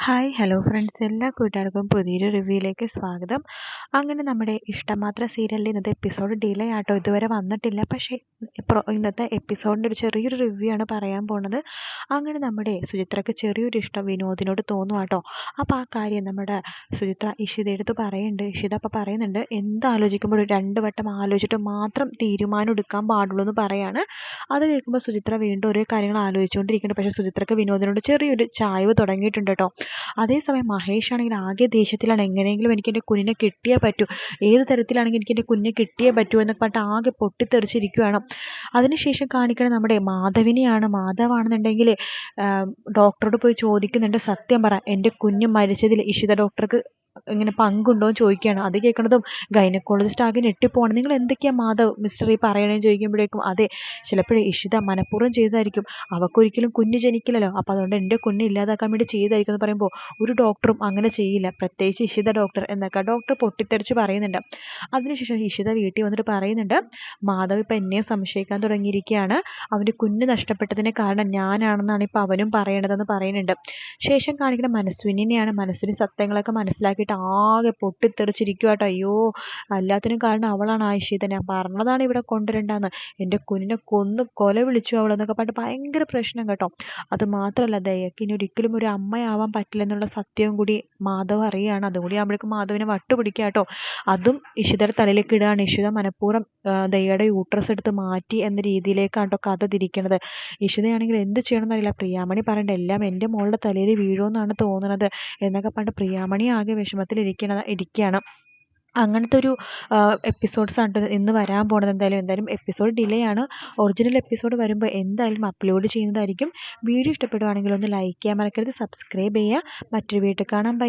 Hi hello friends എല്ലാ കൂട്ടുകാർക്കും പുതിയൊരു റിവ്യൂയിലേക്ക് സ്വാഗതം. അങ്ങനെ നമ്മുടെ ഇഷ്ടമാത്ര സീരിയലിൽ ഇന്നത്തെ എപ്പിസോഡ് ഡിലേ ആട്ടോ. ഇതുവരെ വന്നിട്ടില്ല. പക്ഷേ ഇന്നത്തെ എപ്പിസോഡിന്റെ ഒരു ചെറിയൊരു റിവ്യൂ ആണ് പറയാൻ പോണത്. അങ്ങനെ നമ്മുടെ സുചിത്രയ്ക്ക് ചെറിയൊരു ഇഷ്ടം വിനോദിനോട് തോന്നും കേട്ടോ അപ്പോൾ ആ കാര്യം നമ്മുടെ സുചിത്ര ഇഷിതയെടുത്ത് പറയുന്നുണ്ട്. ഇഷിത അപ്പോൾ പറയുന്നുണ്ട് എന്ത് ആലോചിക്കുമ്പോഴും രണ്ട് വട്ടം ആലോചിച്ചിട്ട് മാത്രം തീരുമാനം എടുക്കാൻ പാടുള്ളൂ എന്ന് പറയാണ്. അത് കേൾക്കുമ്പോൾ സുചിത്ര വീണ്ടും ഓരോ കാര്യങ്ങൾ ആലോചിച്ചുകൊണ്ടിരിക്കുന്നുണ്ട്. പക്ഷേ സുചിത്രയ്ക്ക് വിനോദിനോട് ചെറിയൊരു ചായവ് തുടങ്ങിയിട്ടുണ്ട് കേട്ടോ അതേസമയം മഹേഷ് ആണെങ്കിൽ ആകെ ദേഷ്യത്തിലാണ്. എങ്ങനെയെങ്കിലും എനിക്ക് എന്റെ കുഞ്ഞിനെ കിട്ടിയേ പറ്റൂ. ഏത് തരത്തിലാണെങ്കിൽ എനിക്ക് എന്റെ കുഞ്ഞിനെ കിട്ടിയേ പറ്റൂ എന്നൊക്കെ പറഞ്ഞിട്ട് ആകെ പൊട്ടിത്തെറിച്ചിരിക്കുകയാണ് അതിനുശേഷം കാണിക്കണേ നമ്മുടെ മാധവിനെയാണ്. മാധവാണെന്നുണ്ടെങ്കിൽ ഡോക്ടറോട് പോയി ചോദിക്കുന്നുണ്ട്. സത്യം പറ എന്റെ കുഞ്ഞ് മരിച്ചതിൽ ഇഷിത ഡോക്ടർക്ക് ഇങ്ങനെ പങ്കുണ്ടോ എന്ന് ചോദിക്കുകയാണ്. അത് കേൾക്കുന്നതും ഗൈനക്കോളജിസ്റ്റ് ആകെ ഞെട്ടിപ്പോവാണ്. നിങ്ങൾ എന്തൊക്കെയാണ് മാധവ് മിസ്റ്ററി പറയണേ? ചോദിക്കുമ്പോഴേക്കും അതെ ചിലപ്പോഴേ ഇഷിത മനഃപൂർവം ചെയ്തതായിരിക്കും. അവൾക്കൊരിക്കലും കുഞ്ഞ് ജനിക്കില്ലല്ലോ. അപ്പോൾ അതുകൊണ്ട് എന്റെ കുഞ്ഞ് ഇല്ലാതാക്കാൻ വേണ്ടി ചെയ്തായിരിക്കും എന്ന് പറയുമ്പോൾ ഒരു ഡോക്ടറും അങ്ങനെ ചെയ്യില്ല. പ്രത്യേകിച്ച് ഇഷിത ഡോക്ടർ എന്നൊക്കെ ഡോക്ടർ പൊട്ടിത്തെറിച്ച് പറയുന്നുണ്ട്. അതിനുശേഷം ഇഷിത വീട്ടിൽ വന്നിട്ട് പറയുന്നുണ്ട് മാധവ് ഇപ്പം എന്നെയും സംശയിക്കാൻ തുടങ്ങിയിരിക്കുകയാണ്. അവന്റെ കുഞ്ഞ് നഷ്ടപ്പെട്ടതിന് കാരണം ഞാനാണെന്നാണ് ഇപ്പോൾ അവനും പറയണതെന്ന് പറയുന്നുണ്ട്. ശേഷം കാണിക്കുന്ന മനസ്വിനെയാണ് മനസ്സിന് സത്യങ്ങളൊക്കെ മനസ്സിലാക്കിയിട്ട് ആകെ പൊട്ടിത്തെറിച്ചിരിക്കുക കേട്ടോ അയ്യോ എല്ലാത്തിനും കാരണം അവളാണ് ആയിഷീത ഞാൻ പറഞ്ഞതാണ് ഇവിടെ കൊണ്ടുവരണ്ടെന്ന്. എന്റെ കുഞ്ഞിനെ കൊന്ന് കൊല വിളിച്ചു അവളെന്നൊക്കെ പറഞ്ഞിട്ട് ഭയങ്കര പ്രശ്നം കേട്ടോ. അത് മാത്രമല്ല ദയക്ക് ഇനി ഒരിക്കലും ഒരു അമ്മയാവാൻ പറ്റില്ല എന്നുള്ള സത്യവും കൂടി മാധവ് അറിയാണ് അതുകൂടി ആകുമ്പോഴേക്കും മാധവിനെ വട്ടുപിടിക്കുക കേട്ടോ. അതും ഇഷിതയുടെ തലയിലേക്ക് ഇടുകയാണ്. ഇഷിത മനഃപൂർവം ദയയുടെ യൂട്രസ് എടുത്ത് മാറ്റി എന്ന രീതിയിലേക്കാണ് കേട്ടോ കഥ തിരിക്കുന്നത് ഇഷിതയാണെങ്കിൽ എന്ത് ചെയ്യണമെന്ന് അറിയില്ല. പ്രിയാമണി പറയണ്ട എല്ലാം എന്റെ മോളുടെ തലയിൽ വീഴുമെന്നാണ് തോന്നുന്നത് എന്നൊക്കെ പറഞ്ഞിട്ട് പ്രിയാമണി ആകെ വിഷമത്തിൽ ഇരിക്കണ ഇരിക്കുകയാണ് അങ്ങനത്തെ ഒരു എപ്പിസോഡ്സ് ആണ് ഇന്ന് വരാൻ പോണത്. എന്തായാലും എന്തായാലും എപ്പിസോഡ് ഡിലേ ആണ്. ഒറിജിനൽ എപ്പിസോഡ് വരുമ്പോൾ എന്തായാലും അപ്ലോഡ് ചെയ്യുന്നതായിരിക്കും. വീഡിയോ ഇഷ്ടപ്പെടുവാണെങ്കിൽ ഒന്ന് ലൈക്ക് ചെയ്യാൻ മറക്കരുത്. സബ്സ്ക്രൈബ് ചെയ്യുക. മറ്റൊരു വീട്ടിൽ കാണാം.